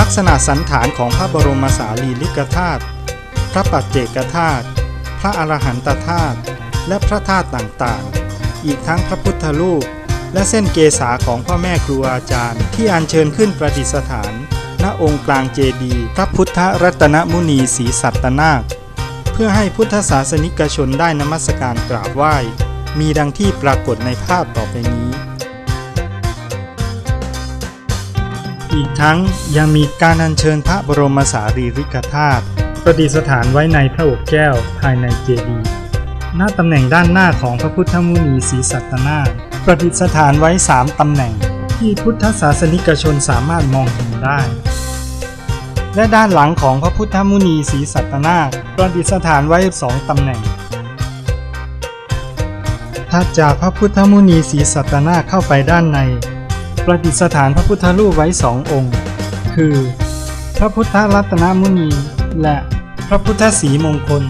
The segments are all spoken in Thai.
ลักษณะสันฐานของพระบรมสารีริกธาตุ พระปัจเจกธาตุ พระอรหันตธาตุ และพระธาตุต่างๆ อีกทั้งพระพุทธรูป และเส้นเกษาของพ่อแม่ครูอาจารย์ ที่อัญเชิญขึ้นประดิษฐาน ณ องค์กลางเจดีย์พระพุทธรัตนมุนีศรีสัตนาค เพื่อให้พุทธศาสนิกชนได้นมัสการกราบไหว้ มีดังที่ปรากฏในภาพต่อไปนี้ อีกทั้งยังมีการอัญเชิญพระบรมสารีริกธาตุประดิษฐานไว้ในพระอกแก้วภายในเจดีย์หน้าตำแหน่งด้านหน้าของพระพุทธมุนีศรีสัตนาประดิษฐานไว้ 3 ตำแหน่ง ที่พุทธศาสนิกชนสามารถมองเห็นได้ และด้านหลังของพระพุทธมุนีศรีสัตนาประดิษฐานไว้สองตำแหน่งถัดจากพระพุทธมุนีศรีสัตนาเข้าไปด้านใน ประดิษฐานพระพุทธรูปไว้สององค์ คือ พระพุทธรัตนมุนี และพระพุทธศรีมงคล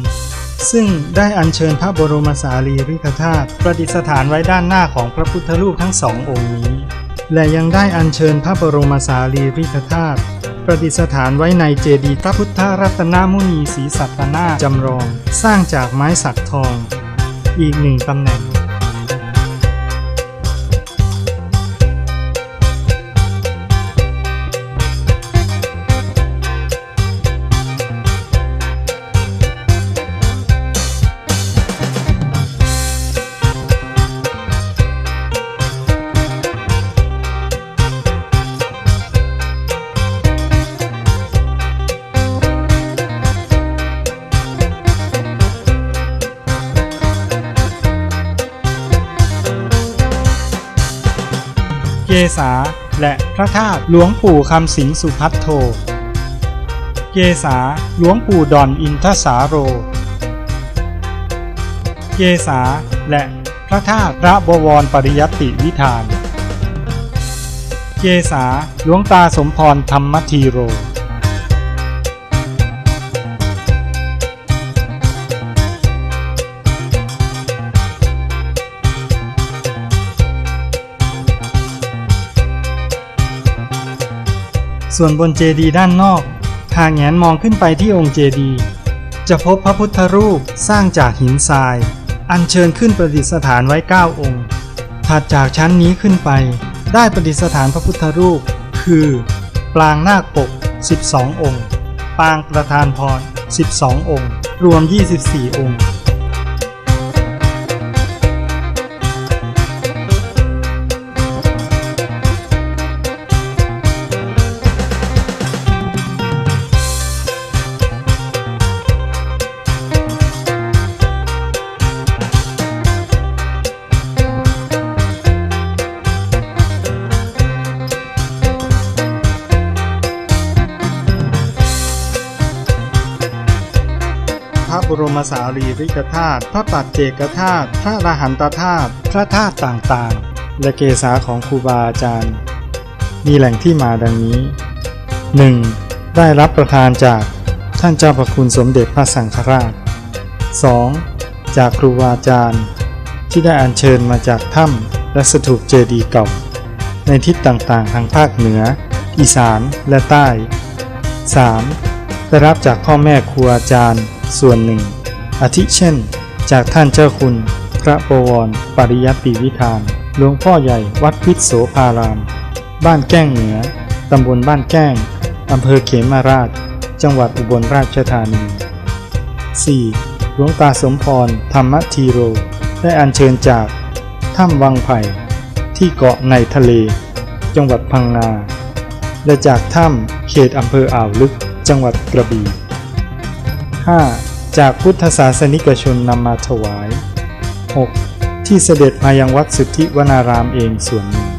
ซึ่งได้อัญเชิญพระบรมสารีริกธาตุประดิษฐานไว้ด้านหน้าของพระพุทธรูปทั้งสององค์นี้ และยังได้อัญเชิญพระบรมสารีริกธาตุประดิษฐานไว้ในเจดีย์พระพุทธรัตนมุนีศรีสัตนาจำลอง สร้างจากไม้สักทอง อีกหนึ่งตำแหน่ง เกษาและพระธาตุหลวงปู่คำสิงสุพัทโท เกษาหลวงปู่ดอนอินทสาโร เกษาและพระธาตุพระบวรปริยติวิธาน เกษาหลวงตาสมพรธรรมธีโร ส่วนบนเจดีย์ด้านนอก หากแงนมองขึ้นไปที่องค์เจดีย์จะพบพระพุทธรูปสร้างจากหินทราย อัญเชิญขึ้นประดิษฐานไว้ 9 องค์ ถัดจากชั้นนี้ขึ้นไป ได้ประดิษฐานพระพุทธรูป คือปางนาคปก 12 องค์ ปางประธานพร 12 องค์ รวม 24 องค์ ระบรมสารีริกธาตุ พระปัจเจกธาตุ พระรหันตธาตุ พระธาตุต่างๆ และเกษาของครูบาอาจารย์ มีแหล่งที่มาดังนี้ 1. ได้รับประทานจากท่านเจ้าพระคุณสมเด็จพระสังฆราช 2. จากครูบาอาจารย์ ที่ได้อัญเชิญมาจากถ้ำและสถูปเจดีย์เก่า ในทิศต่างๆ ทางภาคเหนือ อีสานและใต้ 3. ได้รับจากพ่อแม่ครูอาจารย์ ส่วนหนึ่ง อาทิเช่น จากท่านเจ้าคุณ พระบวร ปริยัติวิธาน หลวงพ่อใหญ่วัดพิษโสภาราม บ้านแก้งเหนือ ตำบลบ้านแก้ง อำเภอเขมาราช จังหวัดอุบลราชธานี 4. หลวงตาสมพร ธรรมทีโร ได้อัญเชิญจาก ถ้ำวังไผ่ ที่เกาะในทะเล จังหวัดพังงา และจากถ้ำเขตอำเภออ่าวลึก จังหวัดกระบี่ 5. จากพุทธศาสนิกชนนำมาถวาย 6. ที่เสด็จมายังวัดสุทธิวนารามเองส่วนหนึ่ง